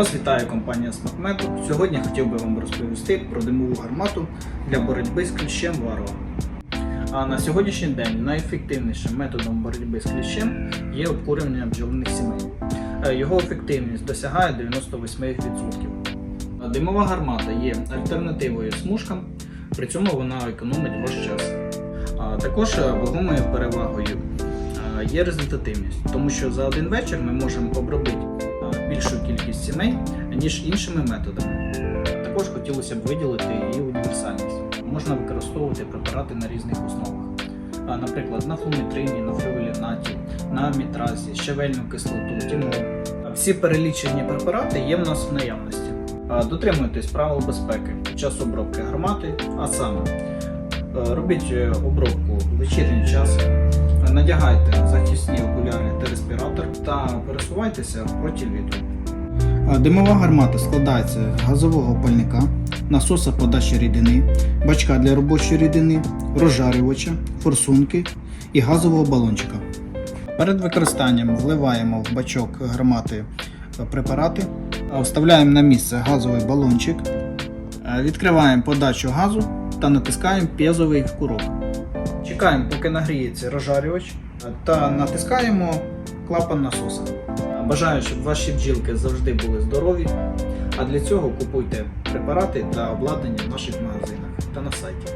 Вас вітає компанія SmartMetal. Сьогодні хотів би вам розповісти про димову гармату для боротьби з кліщем варова. А на сьогоднішній день найефективнішим методом боротьби з кліщем є обкурювання бджолиних сімей. Е, Його ефективність досягає 98%. Димова гармата є альтернативою смужкам, при цьому вона економить ваш час. А Також е, вагомою перевагою е, є результативність, тому що за один вечір ми можемо обробити е, більшу кількість сімей, ніж іншими методами. Також хотілося б виділити її універсальність. Можна використовувати препарати на різних основах. Наприклад, на флумітрині, на флювелінаті, на мітразі, щавельну кислоту. А Всі перелічені препарати є в нас в наявності. Дотримуйтесь правил безпеки під час обробки гармати, а саме е, робіть е, обробку в вечірній час, надягайте захисні окуляри та респіратор та пересувайтеся проти вітру. Димова гармата складається з газового пальника, насоса подачі рідини, бачка для робочої рідини, розжарювача, форсунки і газового балончика. Перед використанням вливаємо в бачок гармати е, препарати, вставляємо на місце газовий балончик, е, відкриваємо подачу газу та натискаємо п'єзовий курок. Чекаємо, поки нагріється розжарювач е, та натискаємо клапан насоса. Бажаю, щоб ваші бджілки завжди були здорові. А для цього купуйте препарати та обладнання в наших магазинах та на сайті.